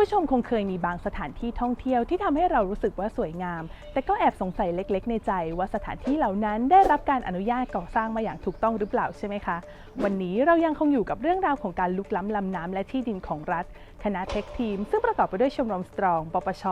ผู้ชมคงเคยมีบางสถานที่ท่องเที่ยวที่ทำให้เรารู้สึกว่าสวยงาม แต่ก็แอบสงสัยเล็กๆ ในใจว่าสถานที่เหล่านั้นได้รับการอนุญาตก่อสร้างมาอย่างถูกต้องหรือเปล่าใช่ไหมคะ วันนี้เรายังคงอยู่กับเรื่องราวของการลุกล้ำลำน้ำและที่ดินของรัฐ คณะเทคทีม ซึ่งประกอบไปด้วยชมรมสตรอง ปปช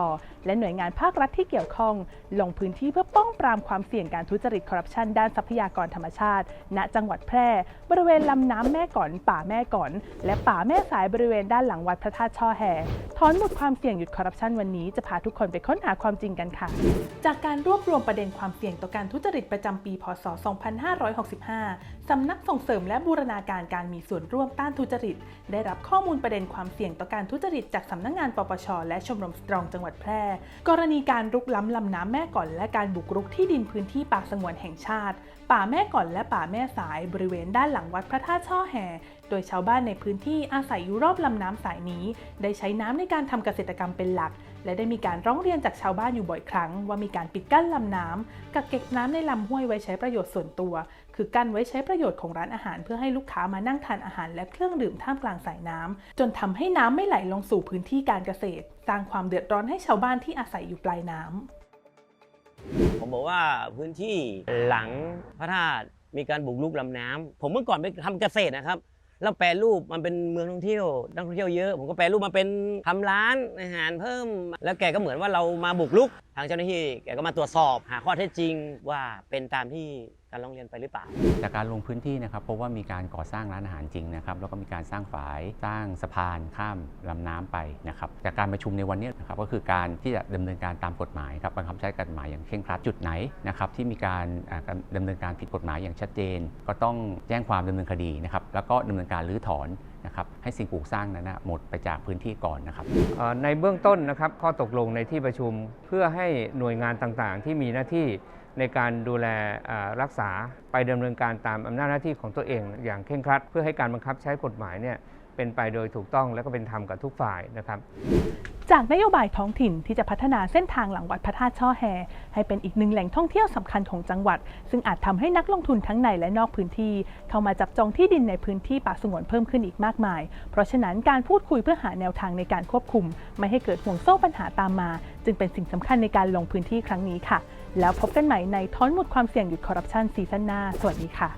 และหน่วยงานภาครัฐที่เกี่ยวข้อง ลงพื้นที่เพื่อป้องปรามความเสี่ยงการทุจริตคอร์รัปชันด้านทรัพยากรธรรมชาติ ณ จังหวัดแพร่ บริเวณลำน้ำแม่ก่อน ป่าแม่ก่อน และป่าแม่สายบริเวณด้านหลังวัดพระธาตุช่อแห่ถอนหมดความเสี่ยงหยุดคอร์รัปชันวันนี้จะพาทุกคนไปค้นหาความจริงกันค่ะ จากการรวบรวมประเด็นความเสี่ยงต่อการทุจริตประจำปี พศ 2565 สำนักส่งเสริมและบูรณาการการมีส่วนร่วมต้านทุจริต ได้รับข้อมูลประเด็นความเสี่ยงต่อการทุจริตจากสำนักงานปปช และชมรมสตรองจังหวัดแพร่ กรณีการรุกล้ำลำน้ำแม่ก่อน และการบุกรุกที่ดินพื้นที่ป่าสงวนแห่งชาติ ป่าแม่ก่อนและป่าแม่สายบริเวณด้านหลังวัดพระธาตุช่อแห่ โดยชาวบ้านในพื้นที่อาศัยอยู่รอบลำน้ำสายนี้ ได้ใช้น้ำในการทำเกษตรกรรมเป็นหลัก และได้มีการร้องเรียนจากชาวบ้านอยู่บ่อยครั้ง ว่ามีการปิดกั้นลำน้ำกักเก็บน้ำในลำห้วยไว้ใช้ประโยชน์ส่วนตัว คือกั้นไว้ใช้ประโยชน์ของร้านอาหาร เพื่อให้ลูกค้ามานั่งทานอาหารและเครื่องดื่มท่ามกลางสายน้ำจนทำให้น้ำไม่ไหลลงสู่พื้นที่การเกษตร สร้างความเดือดร้อนให้ชาวบ้านที่อาศัยอยู่ปลายน้ำ ผมบอกว่าพื้นที่หลังพระธาตุมีการบุกรุกลำน้ำผมเมื่อก่อนไปทำเกษตรนะครับแล้วแปรรูปมันเป็นเมืองท่องเที่ยวนักท่องเที่ยวเยอะ ผมก็แปรรูปมาเป็นทำร้านอาหารเพิ่ม แล้วแกก็เหมือนว่าเรามาบุกรุก ทางเจ้าหน้าที่แกก็มาตรวจสอบหาข้อเท็จจริงว่าเป็นตามที่การร้องเรียนไปหรือเปล่า จากการลงพื้นที่นะครับพบว่ามีการก่อสร้างร้านอาหารจริงนะครับแล้วก็มีการสร้างฝายสร้างสะพานข้ามลำน้ำไปนะครับจากการประชุมในวันนี้นะครับก็คือการที่จะดำเนินการตามกฎหมายครับบังคับใช้กฎหมายอย่างเคร่งครัดจุดไหนนะครับที่มีการอ่าการดำเนินการผิดกฎหมายอย่างชัดเจน ก็ต้องแจ้งความดำเนินคดีนะครับแล้วก็ดำเนินการรื้อถอนนะครับให้สิ่งปลูกสร้างนั้นนะหมดไปจากพื้นที่ก่อนนะครับเอ่อในเบื้องต้นนะครับข้อตกลงในที่ประชุมเพื่อให้หน่วยงานต่างๆ ที่มีหน้าที่ ในการดูแลรักษาไปดำเนินการตามอำนาจหน้าที่ของตัวเอง อย่างเคร่งครัด เพื่อให้การบังคับใช้กฎหมายเนี่ยเป็นไปโดยถูกต้องและก็เป็นธรรมกับทุกฝ่ายนะครับ จากนโยบายท้องถิ่นที่จะพัฒนาเส้นทางหลังวัดพระธาตุช่อแฮ ให้เป็นอีกหนึ่งแหล่งท่องเที่ยวสำคัญของจังหวัด ซึ่งอาจทำให้นักลงทุนทั้งในและนอกพื้นที่ เข้ามาจับจองที่ดินในพื้นที่ป่าสงวนเพิ่มขึ้นอีกมากมาย เพราะฉะนั้นการพูดคุยเพื่อหาแนวทางในการควบคุม ไม่ให้เกิดห่วงโซ่ปัญหาตามมา จึงเป็นสิ่งสำคัญในการลงพื้นที่ครั้งนี้ค่ะ แล้วพบกันใหม่ในท้อนหมดความเสี่ยงหยุดคอร์รัปชันซีซั่นหน้าสวัสดีค่ะ